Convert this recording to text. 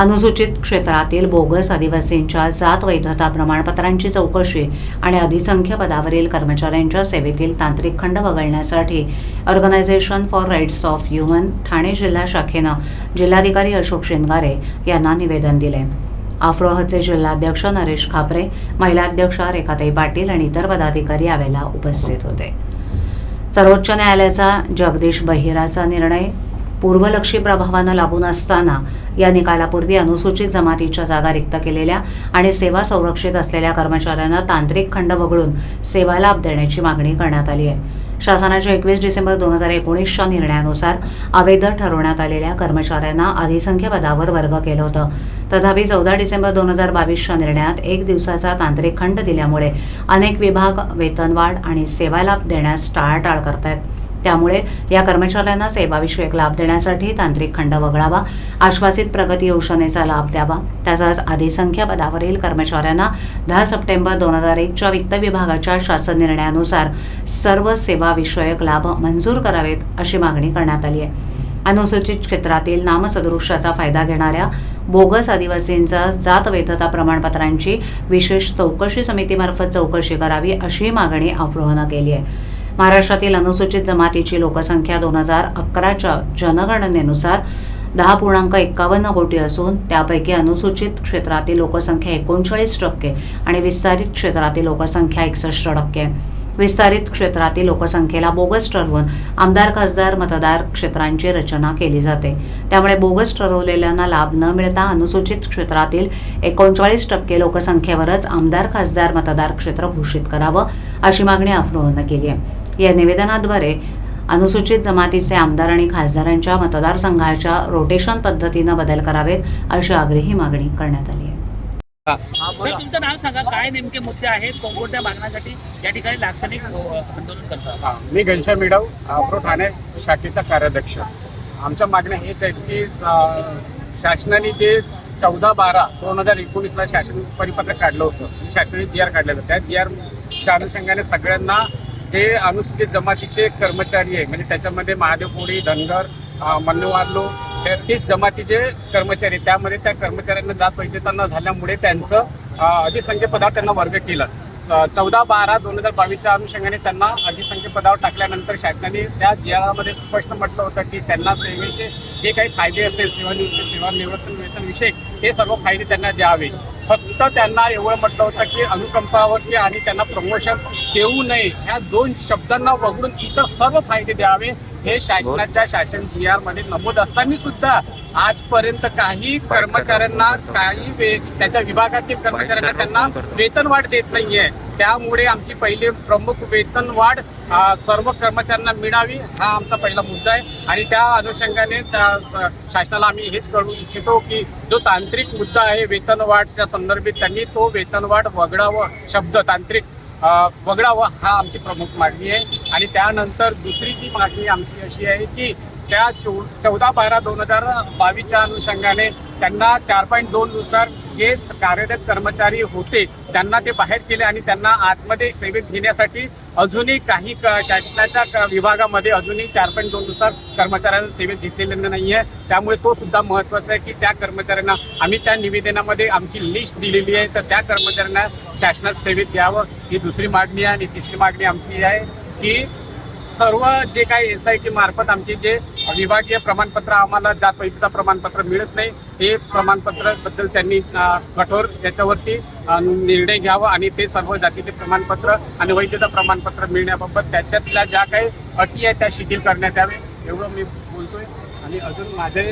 अनुसूचित क्षेत्रातील बोगस आदिवासींच्या जात वैधता प्रमाणपत्रांची चौकशी आणि अधिसंख्य पदावरील कर्मचाऱ्यांच्या सेवेतील तांत्रिक खंड वगळण्यासाठी organisation for rights of human Thane जिल्हा शाखेनं जिल्हाधिकारी अशोक शिंगारे यांना निवेदन दिले. आफ्रोहचे जिल्हाध्यक्ष नरेश खापरे महिला अध्यक्षा रेखाताई पाटील आणि इतर पदाधिकारी यावेळेला उपस्थित होते. सर्वोच्च न्यायालयाचा जगदीश बहिराचा निर्णय पूर्वलक्षी प्रभावानं लागून असताना या निकालापूर्वी अनुसूचित जमातीच्या जागा रिक्त केलेल्या आणि सेवा संरक्षित असलेल्या कर्मचाऱ्यांना तांत्रिक खंड वगळून सेवा लाभ देण्याची मागणी करण्यात आली आहे. शासनाच्या एकवीस डिसेंबर दोन हजार एकोणीसच्या निर्णयानुसार अवैध ठरवण्यात आलेल्या कर्मचाऱ्यांना अधिसंख्य पदावर वर्ग केलं होतं. तथापि चौदा डिसेंबर दोन हजार बावीसच्या निर्णयात एक दिवसाचा तांत्रिक खंड दिल्यामुळे अनेक विभाग वेतनवाढ आणि सेवा लाभ देण्यास टाळाटाळ करतायत. त्यामुळे या कर्मचाऱ्यांना सेवाविषयक लाभ देण्यासाठी तांत्रिक खंड वगळावा आश्वासित प्रगती योजनेचा लाभ द्यावा. तसंच अधिसंख्या पदावरील कर्मचाऱ्यांना दहा सप्टेंबर दोन हजार एकच्या वित्त विभागाच्या शासन निर्णयानुसार सर्व सेवाविषयक लाभ मंजूर करावेत अशी मागणी करण्यात आली आहे. अनुसूचित क्षेत्रातील नामसदृशाचा फायदा घेणाऱ्या बोगस आदिवासींचा जात वैधता प्रमाणपत्रांची विशेष चौकशी समितीमार्फत चौकशी करावी अशी मागणी अफ्रोहनं केली आहे. महाराष्ट्रातील अनुसूचित जमातीची लोकसंख्या दोन हजार अकराच्या जनगणनेनुसार दहा पूर्णांक एक्कावन्न कोटी असून त्यापैकी अनुसूचित क्षेत्रातील लोकसंख्या एकोणचाळीस टक्के आणि विस्तारित क्षेत्रातील लोकसंख्या एकसष्ट टक्के. विस्तारित क्षेत्रातील लोकसंख्येला बोगस ठरवून आमदार खासदार मतदार क्षेत्रांची रचना केली जाते. त्यामुळे बोगस ठरवलेल्यांना लाभ न मिळता अनुसूचित क्षेत्रातील एकोणचाळीस टक्के लोकसंख्येवरच आमदार खासदार मतदार क्षेत्र घोषित करावं अशी मागणी अफ्रोहनं केली आहे. या निवेदनाद्वारे अनुसूचित जमातीचे आमदार आणि खासदारांच्या मतदारसंघाच्या रोटेशन पद्धतीनं बदल करावेत अशी आग्रही मागणी करण्यात आली आहे. तुमचं नाव सांगा. काय नेमके मुद्दे आहेत? कोणकोणत्या मागण्यासाठी या ठिकाणी लाक्षणिक आंदोलन करतात? हा, मी घनश्याम मिडव अप्रो ठाणे शाखेचा कार्याध्यक्ष. आमच्या मागण्या हेच आहेत की शासनाने जे चौदा बारा दोन हजार एकोणीसला शासन परिपत्रक काढलं होतं. शासनाने जी आर काढलं होतं. त्या जी आरच्या अनुषंगाने सगळ्यांना जे अनुसूचित जमातीचे कर्मचारी आहे. म्हणजे त्याच्यामध्ये महादेव कोळी धनगर अं, मन्नवारलो हे तीस जमातीचे कर्मचारी त्यामध्ये त्या कर्मचाऱ्यांना जात वैधता न झाल्यामुळे त्यांचं अं, अधिसंख्य पदावर त्यांना वर्ग केलं. चौदा बारा दोन हजार बावीसच्या अनुषंगाने त्यांना अधिसंख्य पदावर टाकल्यानंतर शासनाने त्या जियामध्ये स्पष्ट म्हटलं होतं की त्यांना सेवेचे जे काही फायदे असेल सेवानिवृत्ती सेवानिवृत्त वेतन विषय हे सर्व फायदे त्यांना द्यावे. फक्त त्यांना एवढं म्हटलं होतं की अनुकंपावरती आणि त्यांना प्रमोशन देऊ नये. ह्या दोन शब्दांना वगळून इतर सर्व फायदे द्यावे हे शासनाच्या शासन जी आरमध्ये नमूद असताना सुद्धा आजपर्यंत काही कर्मचाऱ्यांना काही वे- त्याच्या विभागातील कर्मचाऱ्यांना त्यांना वेतनवाढ देत नाहीये. त्यामुळे आमची पहिले प्रमुख वेतनवाढ सर्व कर्मचाऱ्यांना मिळावी हा आमचा पहिला मुद्दा आहे. आणि त्या अनुषंगाने त्या शासनाला आम्ही हेच कळवू इच्छितो की जो तांत्रिक मुद्दा आहे वेतनवाढच्या संदर्भित त्यांनी तो वेतनवाढ वगळावं शब्द तांत्रिक अ, वगळावं हा आमची प्रमुख मागणी आहे. आणि त्यानंतर दुसरी जी मागणी आमची अशी आहे की त्या चौ चौदा बारा दोन हजार बावीसच्या अनुषंगाने त्यांना चार पॉईंट दोननुसार जे कार्यरत कर्मचारी होते त्यांना ते बाहेर केले आणि त्यांना आतमध्ये सेवेत घेण्यासाठी अजूनही काही क- शासनाच्या क- विभागामध्ये अजूनही चार पॉईंट दोन नुसार कर्मचाऱ्यांना सेवेत घेतलेलं नाही आहे त्यामुळे तो सुद्धा महत्त्वाचा आहे की त्या कर्मचाऱ्यांना आम्ही त्या निवेदनामध्ये आमची लिस्ट दिलेली आहे. तर त्या कर्मचाऱ्यांना शासनात सेवेत द्यावं. ही दुसरी मागणी आहे आणि तिसरी मागणी आमची आहे की सर्व जे काही एस आय टी मार्फत आमचे जे विभागीय प्रमाणपत्र आम्हाला जात वैधता प्रमाणपत्र मिळत नाही हे प्रमाणपत्रबद्दल त्यांनी कठोर याच्यावरती निर्णय घ्यावा आणि ते सर्व जातीचे प्रमाणपत्र आणि वैधता प्रमाणपत्र मिळण्याबाबत त्याच्यातल्या ज्या काही अटी आहेत त्या शिथिल करण्यात यावे एवढं मी बोलतोय. आणि अजून माझे